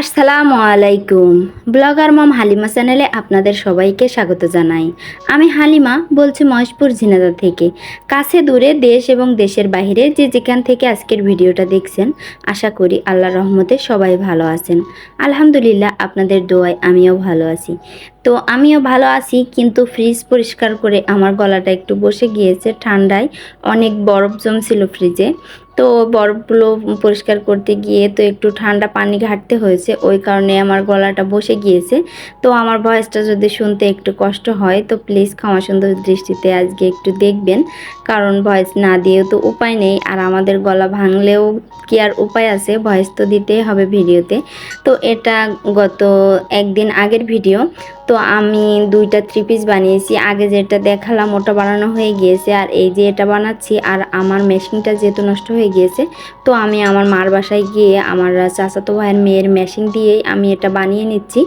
আসসালামু আলাইকুম। ব্লগার মম হালিমা চ্যানেলে আপনাদের সবাইকে স্বাগত জানাই। আমি হালিমা বলছি মহেশপুর ঝিনাদা থেকে। কাছে দূরে দেশ এবং দেশের বাইরে যে যেখান থেকে আজকের ভিডিওটা দেখছেন, আশা করি আল্লাহ রহমতে সবাই ভালো আছেন। আলহামদুলিল্লাহ, আপনাদের দোয়ায় আমিও ভালো আছি। তো আমিও ভালো আছি, কিন্তু ফ্রিজ পরিষ্কার করে আমার গলাটা একটু বসে গিয়েছে। ঠান্ডায় অনেক বরফ জমছিল ফ্রিজে তো বরফগুলো পরিষ্কার করতে গিয়ে তো একটু ঠান্ডা পানি ঘাটতে হয়েছে, ওই কারণে আমার গলাটা বসে গিয়েছে। তো আমার ভয়েসটা যদি শুনতে একটু কষ্ট হয়, তো প্লিজ ক্ষমা সুন্দর দৃষ্টিতে আজকে একটু দেখবেন। কারণ ভয়েস না দিয়েও তো উপায় নেই, আর আমাদের গলা ভাঙলেও কি আর উপায় আছে, ভয়েস তো দিতেই হবে ভিডিওতে। তো এটা গত একদিন আগের ভিডিও তো আমি দুইটা থ্রি পিস বানিয়েছি। আগে যেটা দেখালাম ওটা বানানো হয়ে গিয়েছে আর এই যে এটা বানাচ্ছি আর আমার মেশিনটা যেহেতু নষ্ট হয়ে গিয়েছে, তো আমি আমার মার বাসায় গিয়ে আমার চাচাতো ভাইয়ের মেয়ের মেশিন দিয়েই আমি এটা বানিয়ে নিচ্ছি।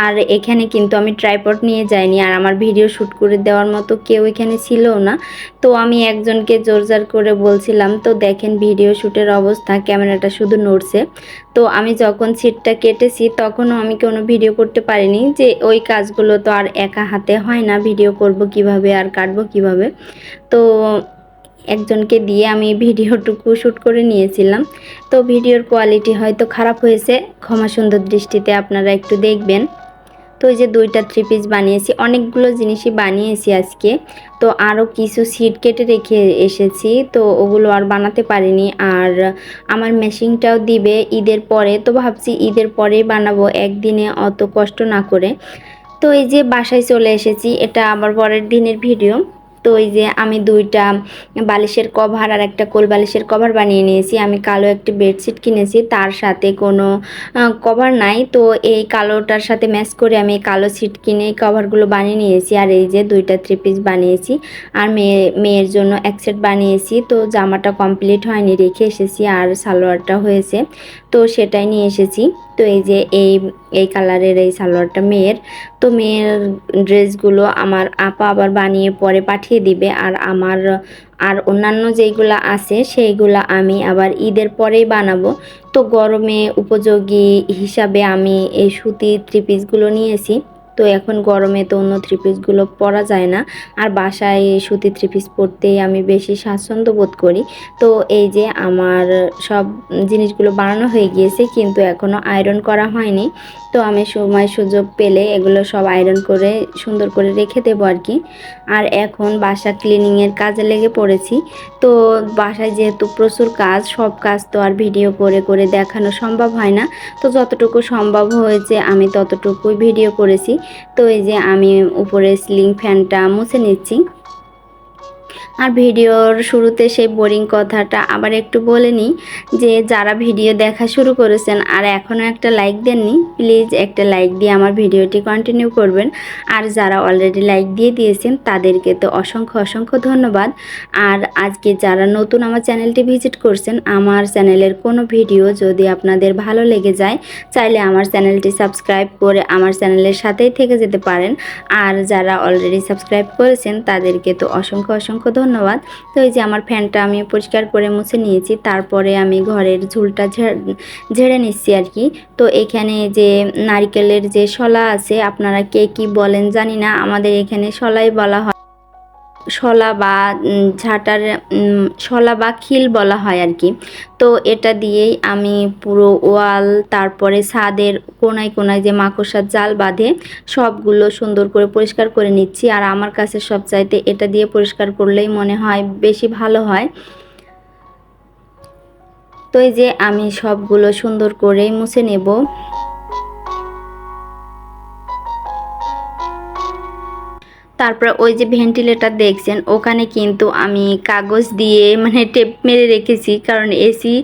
আর এখানে কিন্তু আমি ট্রাইপড নিয়ে যাইনি, আর আমার ভিডিও শ্যুট করে দেওয়ার মতো কেউ এখানে ছিল না। তো আমি একজনকে জোরজার করে বলছিলাম, তো দেখেন ভিডিও শ্যুটের অবস্থা, ক্যামেরাটা শুধু নড়ছে। তো আমি যখন সিটটা কেটেছি, তখনও আমি কোনো ভিডিও করতে পারিনি যে ওই কাজগুলো তো আর একা হাতে হয় না ভিডিও করব কীভাবে, আর কাটবো কীভাবে। তো একজনকে দিয়ে আমি ভিডিওটুকু শ্যুট করে নিয়েছিলাম। তো ভিডিওর কোয়ালিটি হয়তো খারাপ হয়েছে ক্ষমা সুন্দর দৃষ্টিতে আপনারা একটু দেখবেন। তো এই যে দুইটা থ্রি পিস বানিয়েছি, অনেকগুলো জিনিসই বানিয়েছি আজকে। তো আরও কিছু সিট কেটে রেখে এসেছি, তো ওগুলো আর বানাতে পারিনি। আর আমার মেশিনটাও দিবে ঈদের পরে, তো ভাবছি ঈদের পরেই বানাবো একদিনে অত কষ্ট না করে। তো এই যে বাসায় চলে এসেছি, এটা আবার পরের দিনের ভিডিও তো এই যে আমি দুইটা বালিশের কভার আর একটা কোল বালিশের কভার বানিয়ে নিয়েছি। আমি কালো একটি বেডশিট কিনেছি, তার সাথে কোনো কভার নাই। তো এই কালোটার সাথে ম্যাচ করে আমি কালো সিট কিনে কভারগুলো বানিয়ে নিয়েছি। আর এই যে দুইটা থ্রি পিস বানিয়েছি। আর মেয়ে, মেয়ের জন্য এক সেট বানিয়েছি। তো জামাটা কমপ্লিট হয়নি, রেখে এসেছি। আর সালোয়ারটা হয়েছে, তো সেটাই নিয়ে এসেছি। তো এই যে এই এই কালারের এই সালোয়ারটা মেয়ের। তো মেয়ের ড্রেসগুলো আমার আপা আবার বানিয়ে পরে পাঠিয়ে দিবে। আর আমার, আর অন্যান্য যেইগুলো আছে, সেইগুলো আমি আবার ঈদের পরেই বানাবো। তো গরমে উপযোগী হিসাবে আমি এই সুতি থ্রি পিসগুলো নিয়েছি। তো এখন গরমে তো অন্য থ্রি পিসগুলো পরা যায় না। আর বাসায় সুতি থ্রি পিস পরতেই আমি বেশি স্বাচ্ছন্দ্য বোধ করি। তো এই যে আমার সব জিনিসগুলো বানানো হয়ে গিয়েছে, কিন্তু এখনও আয়রন করা হয়নি। তো আমি সময় সুযোগ পেলে এগুলো সব আয়রন করে সুন্দর করে রেখে দেবো আর কি। আর এখন বাসা ক্লিনিংয়ের কাজে লেগে পড়েছি। তো বাসায় যেহেতু প্রচুর কাজ, সব কাজ তো আর ভিডিও করে করে দেখানো সম্ভব হয় না। তো যতটুকু সম্ভব হয়েছে আমি ততটুকুই ভিডিও করেছি। তো এই যে আমি উপরে সিলিং ফ্যানটা মুছে নিচ্ছি। আর ভিডিওর শুরুতে সেই বোরিং কথাটা আবার একটু বলে নিই যে যারা ভিডিও দেখা শুরু করেছেন আর এখনও একটা লাইক দেননি, প্লিজ একটা লাইক দিয়ে আমার ভিডিওটি কন্টিনিউ করবেন। আর যারা অলরেডি লাইক দিয়ে দিয়েছেন, তাদেরকে তো অসংখ্য অসংখ্য ধন্যবাদ। আর আজকে যারা নতুন আমার চ্যানেলটি ভিজিট করছেন, আমার চ্যানেলের কোনো ভিডিও যদি আপনাদের ভালো লেগে যায়, চাইলে আমার চ্যানেলটি সাবস্ক্রাইব করে আমার চ্যানেলের সাথেই থেকে যেতে পারেন। আর যারা অলরেডি সাবস্ক্রাইব করেছেন, তাদেরকে তো অসংখ্য অসংখ্য ধন্যবাদ। তো এই যে আমার ফ্যানটা আমি পরিষ্কার করে মুছে নিয়েছি, তারপরে আমি ঘরের ঝুলটা ঝেড়ে নিচ্ছি আর কি। তো এখানে যে নারিকেলের যে শলা আছে, আপনারা কে কি বলেন জানি না, আমাদের এখানে শলাই বলা হয়। শলা বা ঝাঁটার শলা বা খিল বলা হয় আর কি। তো এটা দিয়েই আমি পুরো ওয়াল, তারপরে ছাদের কোনায় কোনায় যে মাকড়সার জাল বাঁধে, সবগুলো সুন্দর করে পরিষ্কার করে নিচ্ছি। আর আমার কাছে সবচাইতে এটা দিয়ে পরিষ্কার করলেই মনে হয় বেশি ভালো হয়। তো এই যে আমি সবগুলো সুন্দর করে মুছে নেব। তারপর ওই যে ভেন্টিলেটার দেখছেন, ওখানে কিন্তু আমি কাগজ দিয়ে মানে টেপ মেরে রেখেছি। কারণ এসি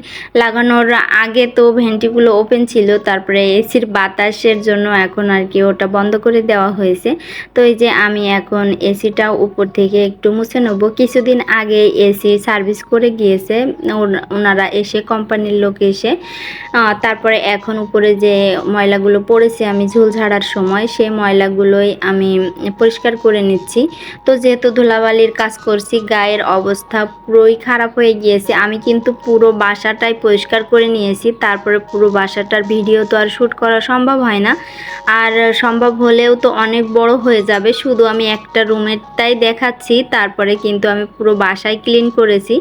লাগানোর আগে তো ভেন্টিগুলো ওপেন ছিল, তারপরে এসির বাতাসের জন্য এখন আর কি ওটা বন্ধ করে দেওয়া হয়েছে। তো এই যে আমি এখন এসিটাও উপর থেকে একটু মুছে নেব। কিছুদিন আগে এসি সার্ভিস করে গিয়েছে ওনারা এসে কোম্পানির লোক এসে তারপরে এখন উপরে যে ময়লাগুলো পড়েছে আমি ঝুল ঝাড়ার সময়, সেই ময়লাগুলোই আমি পরিষ্কার করে নিচ্ছি। তো যেহেতু ধুলাবালির কাজ করছি, গায়ের অবস্থা পুরোই খারাপ হয়ে গিয়েছে। আমি কিন্তু পুরো বাসাটাই পরিষ্কার করে নিয়েছি। তারপরে পুরো বাসাটার ভিডিও তো আর শ্যুট করা সম্ভব হয় না। আর সম্ভব হলেও তো অনেক বড় হয়ে যাবে। শুধু আমি একটা রুমেরটাই দেখাচ্ছি। তারপরে কিন্তু আমি পুরো বাসায় ক্লিন করেছি।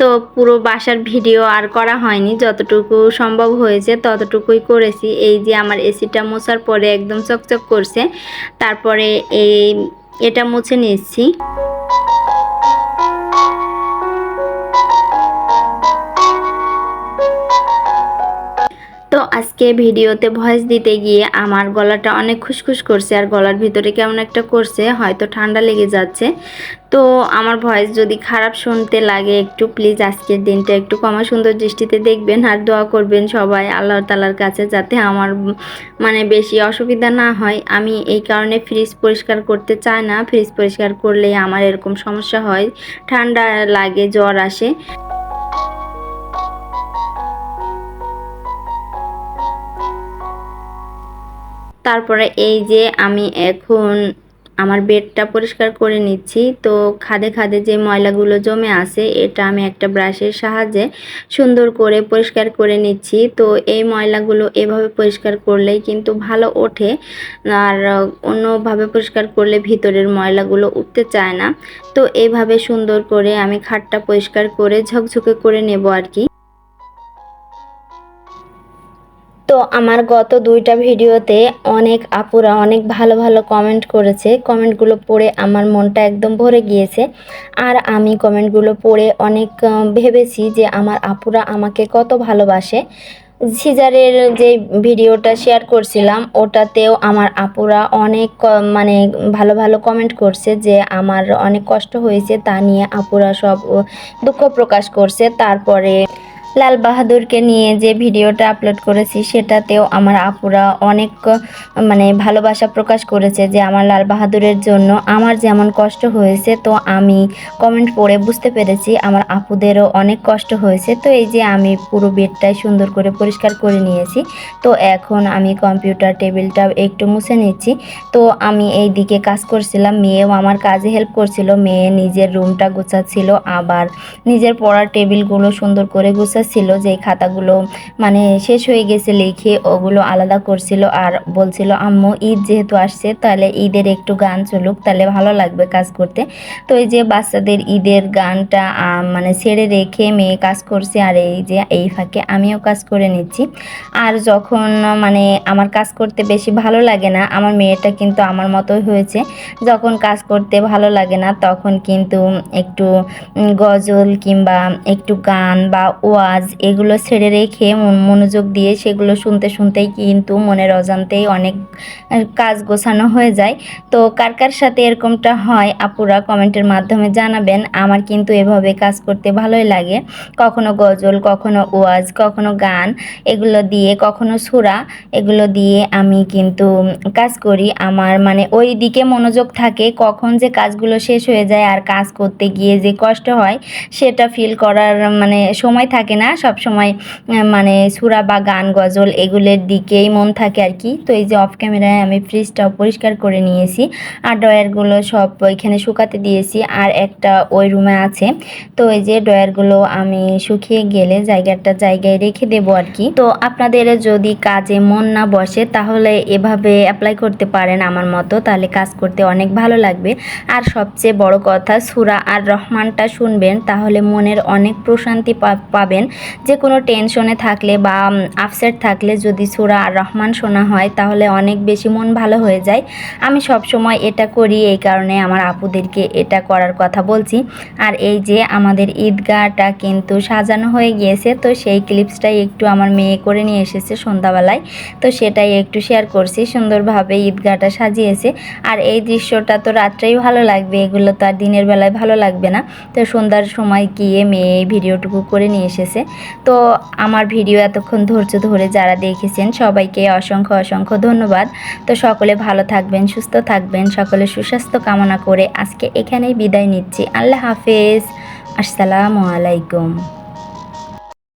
তো পুরো বাসার ভিডিও আর করা হয়নি। যতটুকু সম্ভব হয়েছে ততটুকুই করেছি। এই যে আমার এসিটা মোছার পরে একদম চকচক করছে। তারপরে এই এটা মুছে নিচ্ছি আজকে ভিডিওতে ভয়েস দিতে গিয়ে আমার গলাটা অনেক খুসখুস করছে আর গলার ভিতরে কেমন একটা করছে, হয়তো ঠান্ডা লেগে যাচ্ছে। তো আমার ভয়েস যদি খারাপ শুনতে লাগে একটু প্লিজ আজকের দিনটা একটু কমা সুন্দর দৃষ্টিতে দেখবেন আর দোয়া করবেন সবাই আল্লাহ তালার কাছে যাতে আমার মানে বেশি অসুবিধা না হয়। আমি এই কারণে ফ্রিজ পরিষ্কার করতে চাই না। ফ্রিজ পরিষ্কার করলে আমার এরকম সমস্যা হয়, ঠান্ডা লাগে, জ্বর আসে। তারপরে এই যে আমি এখন আমার বেডটা পরিষ্কার করে নিচ্ছি, তো খাদে খাদে যে ময়লাগুলো জমে আছে, এটা আমি একটা ব্রাশের সাহায্যে সুন্দর করে পরিষ্কার করে নিচ্ছি। তো এই ময়লাগুলো এভাবে পরিষ্কার করলেই কিন্তু ভালো ওঠে, আর অন্যভাবে পরিষ্কার করলে ভিতরের ময়লাগুলো উঠতে চায় না। তো এইভাবে সুন্দর করে আমি খাটটা পরিষ্কার করে ঝকঝকে করে নেব আর কি। তো আমার গত দুইটা ভিডিওতে অনেক আপুরা অনেক ভালো ভালো কমেন্ট করেছে। কমেন্টগুলো পড়ে আমার মনটা একদম ভরে গিয়েছে। আর আমি কমেন্টগুলো পড়ে অনেক ভেবেছি যে আমার আপুরা আমাকে কত ভালোবাসে। সিজারের যে ভিডিওটা শেয়ার করছিলাম, ওটাতেও আমার আপুরা অনেক মানে ভালো ভালো কমেন্ট করছে যে আমার অনেক কষ্ট হয়েছে, তা নিয়ে আপুরা সব দুঃখ প্রকাশ করছে। তারপরে লাল বাহাদুরকে নিয়ে যে ভিডিওটা আপলোড করেছি, সেটাতেও আমার আপুরা অনেক মানে ভালোবাসা প্রকাশ করেছে যে আমার লাল বাহাদুরের জন্য আমার যেমন কষ্ট হয়েছে, তো আমি কমেন্ট পড়ে বুঝতে পেরেছি। আমার আপুদেরও অনেক কষ্ট হয়েছে। তো এই যে আমি পুরো বেডটাই সুন্দর করে পরিষ্কার করে নিয়েছি। তো এখন আমি কম্পিউটার টেবিলটা একটু মুছে নিচ্ছি। তো আমি এই দিকে কাজ করছিলাম। মেয়েও আমার কাজে হেল্প করছিল। মেয়ে নিজের রুমটা গোছাচ্ছিল। আবার নিজের পড়ার টেবিলগুলো সুন্দর করে গুছা ছিল যে খাতাগুলো মানে শেষ হয়ে গেছে লিখে ওগুলো আলাদা করছিল আর বলছিল, আম্মু, ঈদ যেহেতু আসছে, তাহলে ঈদের একটু গান চলুক, তাহলে ভালো লাগবে কাজ করতে। তো এই যে বাচ্চাদের ঈদের গানটা মানে ছেড়ে রেখে মেয়ে কাজ করছে আর এই যে এই ফাঁকে আমিও কাজ করে নিচ্ছি। আর যখন মানে আমার কাজ করতে বেশি ভালো লাগে না, আমার মেয়েটা কিন্তু আমার মতোই হয়েছে। যখন কাজ করতে ভালো লাগে না, তখন কিন্তু একটু গজল কিংবা একটু গান বা ওয়া কাজ এগুলো ছেড়ে রেখে মনোযোগ দিয়ে সেগুলো শুনতে শুনতেই কিন্তু মনের অজান্তেই অনেক কাজ গোছানো হয়ে যায়। তো কার কার সাথে এরকমটা হয় আপুরা কমেন্টের মাধ্যমে জানাবেন। আমার কিন্তু এভাবে কাজ করতে ভালোই লাগে। কখনো গজল, কখনো ওয়াজ, কখনো গান, এগুলো দিয়ে, কখনো সুরা, এগুলো দিয়ে আমি কিন্তু কাজ করি। আমার মানে ওই দিকে মনোযোগ থাকে কখন যে কাজগুলো শেষ হয়ে যায় আর কাজ করতে গিয়ে যে কষ্ট হয়, সেটা ফিল করার মানে সময় থাকে না। না সব সময় মানে সুরা বা গান, গজল এগুলোর দিকেই মন থাকে আর কি। তো এই যে অফ ক্যামেরায় আমি ফ্রিজটাও পরিষ্কার করে নিয়েছি আর ড্রয়ারগুলো সব ওইখানে শুকাতে দিয়েছি আর একটা ওই রুমে আছে। তো এই যে ড্রয়ারগুলো আমি শুকিয়ে গেলে জায়গাটা জায়গায় রেখে দেবো আর কি। তো আপনাদের যদি কাজে মন না বসে তাহলে এভাবে অ্যাপ্লাই করতে পারেন আমার মতো, তাহলে কাজ করতে অনেক ভালো লাগবে। আর সবচেয়ে বড় কথা, সুরা আর রহমানটা শুনবেন, তাহলে মনের অনেক প্রশান্তি পাবেন। যে কোনো টেনশনে থাকলে বা আপসেট থাকলে যদি সুরা আর রহমান শোনা হয়, তাহলে অনেক বেশি মন ভালো হয়ে যায়। আমি সব সময় এটা করি, এই কারণে আমার আপুদেরকে এটা করার কথা বলছি। আর এই যে আমাদের ঈদগাহটা কিন্তু সাজানো হয়ে গিয়েছে, তো সেই ক্লিপসটাই একটু আমার মেয়ে করে নিয়ে এসেছে সন্ধ্যাবেলায়। তো সেটাই একটু শেয়ার করছি, সুন্দরভাবে ঈদগাহটা সাজিয়েছে। আর এই দৃশ্যটা তো রাত্রেই ভালো লাগবে, এগুলো তো আর দিনের বেলায় ভালো লাগবে না। তো সন্ধ্যার সময় গিয়ে মেয়ে এই ভিডিওটুকু করে নিয়ে এসেছে। তো আমার ভিডিও এতক্ষণ ধৈর্য ধরে যারা দেখেছেন, সবাইকে অসংখ্য অসংখ্য ধন্যবাদ। তো সকলে ভালো থাকবেন, সুস্থ থাকবেন, সকলে সুস্বাস্থ্য কামনা করে আজকে এখানেই বিদায় নিচ্ছি। আল্লাহ হাফেজ। আসসালামু আলাইকুম।